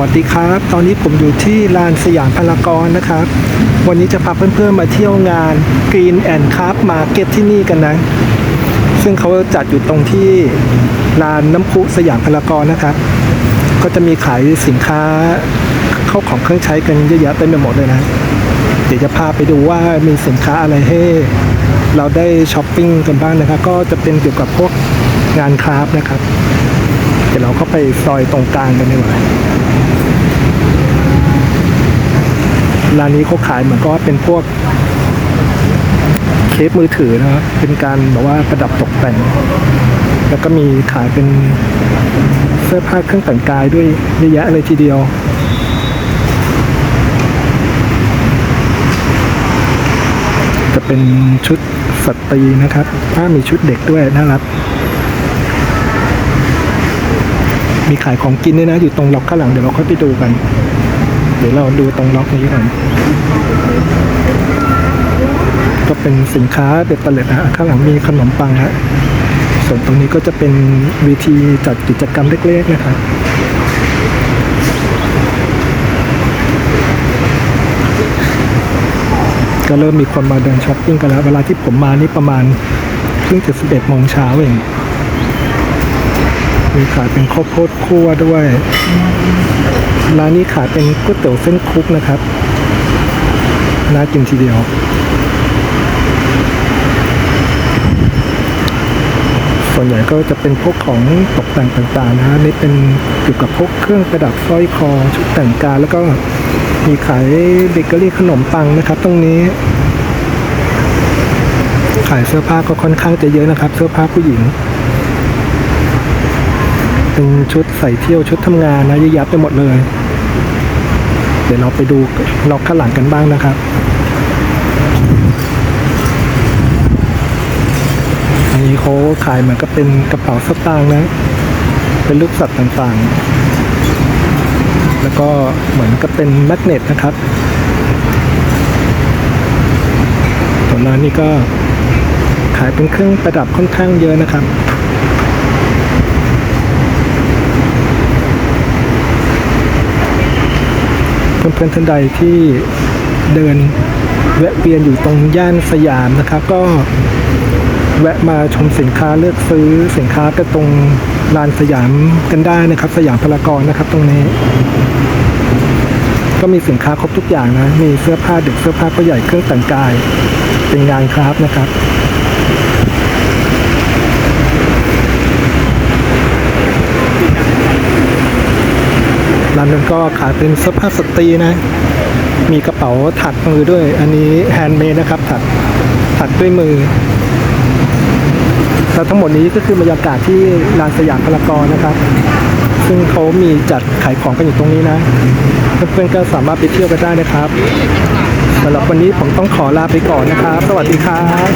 วัสดีครับ ตอนนี้ผมอยู่ที่ลานสยามพารากอนนะครับ วันนี้จะพาเพื่อนๆมาเที่ยวงาน Green and Craft Market ที่นี่กันนะ ซึ่งเขาจัดอยู่ตรงที่ลานน้ำพุสยามพารากอนนะครับ ก็จะมีขายสินค้าเข้าของเครื่องใช้กันเยอะแยะเต็มไปหมดเลยนะ เดี๋ยวจะพาไปดูว่ามีสินค้าอะไรให้เราได้ช้อปปิ้งกันบ้างนะครับ ก็จะเป็นเกี่ยวกับพวกงานคราฟต์นะครับเดี๋ยวเราเข้าไปซอยตรงกลางกันดีกว่า ร้านนี้เขาขายเหมือนก็เป็นพวกเคสมือถือนะครับเป็นการแบบว่าประดับตกแต่ง แล้วก็มีขายเป็นเสื้อผ้าเครื่องแต่งกายด้วยเยอะแยะเลยทีเดียวจะเป็นชุดสตรีนะครับ ถ้ามีชุดเด็กด้วยน่ารัก มีขายของกินด้วยนะ อยู่ตรงล็อกข้างหลังเดี๋ยวเราค่อยไปดูกัน เดี๋ยวเราดูตรงล็อกนี้ก่อนก็เป็นสินค้าเด็ดตะเล็ดนะข้างหลังมีขนมปังฮะส่วนตรงนี้ก็จะเป็นวิธีจัดกิจกรรมเล็กๆนะครับก็เริ่มมีคนมาเดินช้อปปิ้งกันแล้ว เวลาที่ผมมานี่ประมาณเพิ่งจะ11โมงเช้าเองมีขายเป็นข้าวโพดคั่วด้วย ร้านนี้ขายเป็นก๋วยเตี๋ยวเส้นคลุกนะครับ น่ากินทีเดียว ส่วนใหญ่ก็จะเป็นพวกของตกแต่งต่างๆนะฮะนี่เป็นเกี่ยวกับพวกเครื่องประดับสร้อยคอชุดแต่งกายแล้วก็มีขายเบเกอรี่ขนมปังนะครับ ตรงนี้ ขายเสื้อผ้าก็ค่อนข้างจะเยอะนะครับ เสื้อผ้าผู้หญิง เป็นชุดใส่เที่ยวชุดทำงานนะเยอะแยะไปหมดเลย เดี๋ยวเราไปดูล็อกข้างหลังกันบ้างนะครับอันนี้เขาขายเหมือนกับเป็นกระเป๋าสตางค์นะ เป็นรูปสัตว์ต่างๆ แล้วก็เหมือนกับเป็นแมกเนตนะครับส่วนร้านนี้ก็ขายเป็นเครื่องประดับค่อนข้างเยอะนะครับ เพื่อนท่านใดที่เดินแวะเวียนอยู่ตรงย่านสยามนะครับ ก็แวะมาชมสินค้าเลือกซื้อสินค้ากันตรงลานสยามกันได้นะครับ สยามพารากอนนะครับ ตรงนี้ ก็มีสินค้าครบทุกอย่างนะ มีเสื้อผ้าเด็กเสื้อผ้าผู้ใหญ่เครื่องแต่งกาย เป็นงานคราฟนะครับ ร้านนั้นก็ขายเป็นเสื้อผ้าสตรีนะ มีกระเป๋าถักมือด้วย อันนี้แฮนด์เมดนะครับ ถักถักด้วยมือแล้วทั้งหมดนี้ก็คือบรรยากาศที่ลานสยามพารากอนนะครับ ซึ่งเขามีจัดขายของกันอยู่ตรงนี้นะเพื่อนๆก็สามารถไปเที่ยวกันได้นะครับสำหรับวันนี้ผมต้องขอลาไปก่อนนะครับ สวัสดีครับ